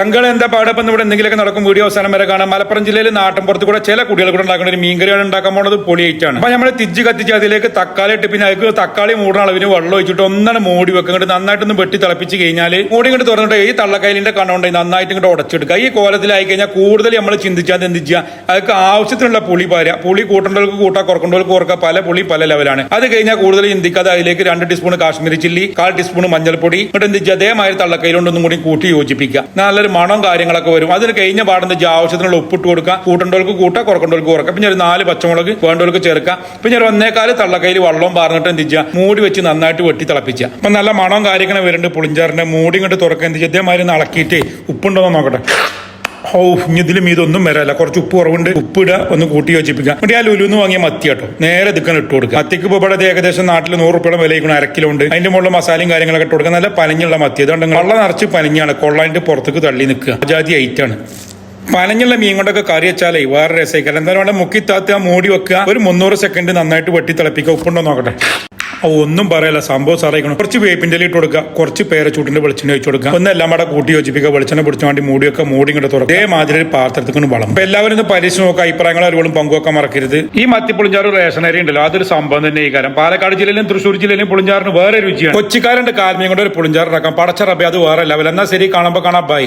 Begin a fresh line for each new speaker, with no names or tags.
ചങ്കൾ എന്താ പാടപ്പം ഇവിടെ എന്തെങ്കിലുമൊക്കെ നടക്കും വീഡിയോ അവസാനം വരെ കാണാം. മലപ്പുറം ജില്ലയിൽ നാട്ടിൻ പുറത്ത് കൂടെ ചില കുട്ടികൾ കൂടെ ഉണ്ടാക്കുന്ന ഒരു മീൻകറിയാണ് ഉണ്ടാക്കാൻ പോണത് പൊളിയായിട്ടാണ് അപ്പൊ നമ്മൾ തിജ്ജ് കത്തിച്ച് അതിലേക്ക് തക്കാളി ഇട്ട് പിന്നെ അതിലേക്ക് തക്കാളി മൂടുന്ന അളവിന് വെള്ളം ഒഴിച്ചിട്ട് ഒന്നാണ് മൂടി വെക്കുക. ഇങ്ങോട്ട് നന്നായിട്ടൊന്ന് വെട്ടി തിളപ്പിച്ച് കഴിഞ്ഞാൽ മൂടി ഇങ്ങോട്ട് തുറന്നിട്ട് ഈ തള്ളക്കൈലിന്റെ കണ്ണുണ്ടെങ്കിൽ നന്നായിട്ട് ഇങ്ങോട്ട് ഉടച്ചെടുക്കുക. ഈ കോലത്തിലായി കഴിഞ്ഞാൽ കൂടുതൽ നമ്മൾ ചിന്തിച്ചാൽ എന്ത് ചെയ്യുക അതൊക്കെ ആവശ്യത്തിനുള്ള പുളി പാരുക പുളി കൂട്ടേണ്ടവർക്ക് കൂട്ടാ കുറക്കേണ്ടവർക്ക് കുറക്കുക പല പുളി പല ലെവലാണ്. അത് കഴിഞ്ഞാൽ കൂടുതൽ ചിന്തിക്കാതെ അതിലേക്ക് രണ്ട് ടീസ്പൂൺ കാശ്മീരി ചില്ലി കാൽ ടീസ്പൂൺ മഞ്ഞൾപ്പൊടി. ഇങ്ങോട്ട് എന്ത് ചെയ്യുക അതേമാതിരി തള്ളക്കൈയിലോണ്ടൊന്നും കൂടി കൂട്ടി യോജിപ്പിക്കുക. നല്ലൊരു മണം കാര്യങ്ങളൊക്കെ വരും. അതിന് കഴിഞ്ഞ പാടുന്ന ആവശ്യത്തിനുള്ള ഉപ്പിട്ട് കൊടുക്കുക. കൂട്ടണ്ടോൾക്ക് കൂട്ടുക കുറക്കണ്ടോൾക്ക് കുറക്കുക പിന്നെ ഒരു നാല് പച്ചമുളക് വേണ്ടവർക്ക് ചേർക്കുക. പിന്നെ ഒരു ഒന്നേക്കാൽ തള്ളക്കയിൽ വള്ളവും പാർന്നിട്ട് എന്ത് ചെയ്യുക? മൂടി വെച്ച് നന്നായിട്ട് വെട്ടി തിളപ്പിക്കുക. അപ്പൊ നല്ല മണം കാര്യങ്ങളും വരുന്നുണ്ട് പുളിഞ്ചാറിന്റെ മൂടി ഇങ്ങോട്ട് തുറക്കുക. എന്ത് ചെയ്യുക? ഇതേമാതിരി ഒന്ന് ഇളക്കിയിട്ട് ഉപ്പുണ്ടോ എന്ന് നോക്കട്ടെ. ഇനി ഇതിലും ഇതൊന്നും വരാല്ല കുറച്ച് ഉപ്പ് കുറവുണ്ട്. ഉപ്പിടുക ഒന്ന് കൂട്ടി വെച്ചിപ്പിക്കാം എന്നിട്ട് ആ ലുലുന്ന് വാങ്ങിയ മത്തി കേട്ടോ. നേരെ ദിക്കാൻ ഇട്ട് കൊടുക്കുക. മത്തിക്ക് ഇപ്പോൾ ഇവിടെ ഏകദേശം നാട്ടിൽ നൂറ് റുപ്യയുടെ വിലയിക്കണം അര കിലോ ഉണ്ട്. അതിന്റെ മുകളിൽ മസാലയും കാര്യങ്ങളൊക്കെ ഇട്ട് കൊടുക്കുക. നല്ല പനഞ്ഞുള്ള മത്തി. അതുകൊണ്ട് വെള്ളം നിറച്ച് പനഞ്ഞാണ്. കൊള്ളാന്റെ പുറത്തേക്ക് തള്ളി നിൽക്കുക. ജാതി ഐറ്റാണ് പനഞ്ഞുള്ള മീൻ കൊണ്ടൊക്കെ കറി വെച്ചാലേ വേറെ രസമായിക്കാം എന്തായാലും അവിടെ മുക്കി താത്ത മൂടി വെക്കുക. ഒരു മുന്നൂറ് സെക്കൻഡ് നന്നായിട്ട് വെട്ടി തിളപ്പിക്കുക. ഉപ്പുണ്ടോ നോക്കട്ടെ. ഒന്നും പറയല്ല. സംഭവം സാറായിക്കണം കുറച്ച് വേപ്പിന്റെ ഇട്ട് കൊടുക്കുക. കുറച്ച് പേരച്ചൂട്ടിന്റെ വെളിച്ചെണ്ണ വെച്ച് കൊടുക്കുക. ഒന്ന് എല്ലാം കൂടെ കൂട്ടി യോജിപ്പിക്കുക. വെളിച്ചെണ്ണ പിടിച്ചു വേണ്ടി മൂടിയൊക്കെ മൂടി ഇങ്ങോട്ട് തുറക്കുക. അതേമാതിരി ഒരു പാത്രത്തിൽ വളം. അപ്പൊ എല്ലാവരും ഒന്ന് പരീക്ഷ നോക്കുക അഭിപ്രായങ്ങൾ അറിവുകളും പങ്കുവെക്കാൻ മറക്കരുത്. ഈ മത്തിപ്പുളിഞ്ചാറ് റേഷൻ അരി ഉണ്ടല്ലോ അതൊരു സംഭവം തന്നെ ഈ കാര്യം പാലക്കാട് ജില്ലയിലും തൃശ്ശൂർ ജില്ലയിലും പുളിഞ്ചാറിന് വേറെ രുചിയാണ്. കൊച്ചിക്കാരന്റെ കാൽമീൻ കൊണ്ട് ഒരു പുളിഞ്ചാറ് ഇറക്കാം പടച്ചറബി അത് വേറെ ലെവൽ എന്നാ ശരി കാണുമ്പോൾ കാണാം. ബൈ